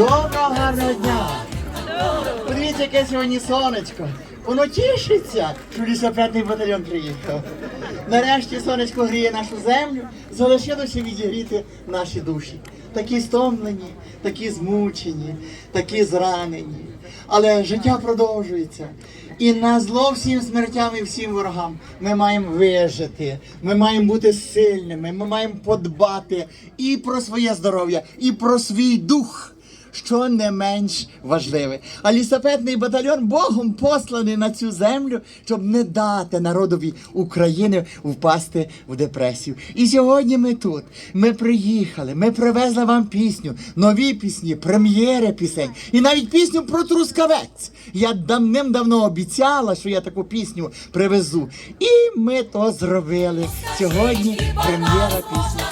Доброго гарного дня! Подивіться, яке сьогодні сонечко. Воно тішиться, що лісопетний батальйон приїхав. Нарешті сонечко гріє нашу землю, залишилося відігріти наші душі. Такі стомлені, такі змучені, такі зранені. Але життя продовжується. І на зло всім смертям і всім ворогам ми маємо вижити, ми маємо бути сильними, ми маємо подбати і про своє здоров'я, і про свій дух що не менш важливе. А лісопетний батальйон Богом посланий на цю землю, щоб не дати народові України впасти в депресію. І сьогодні ми тут. Ми приїхали, ми привезли вам пісню, нові пісні, прем'єри пісень і навіть пісню про трускавець. Я давним-давно обіцяла, що я таку пісню привезу. І ми то зробили. Сьогодні прем'єра пісні про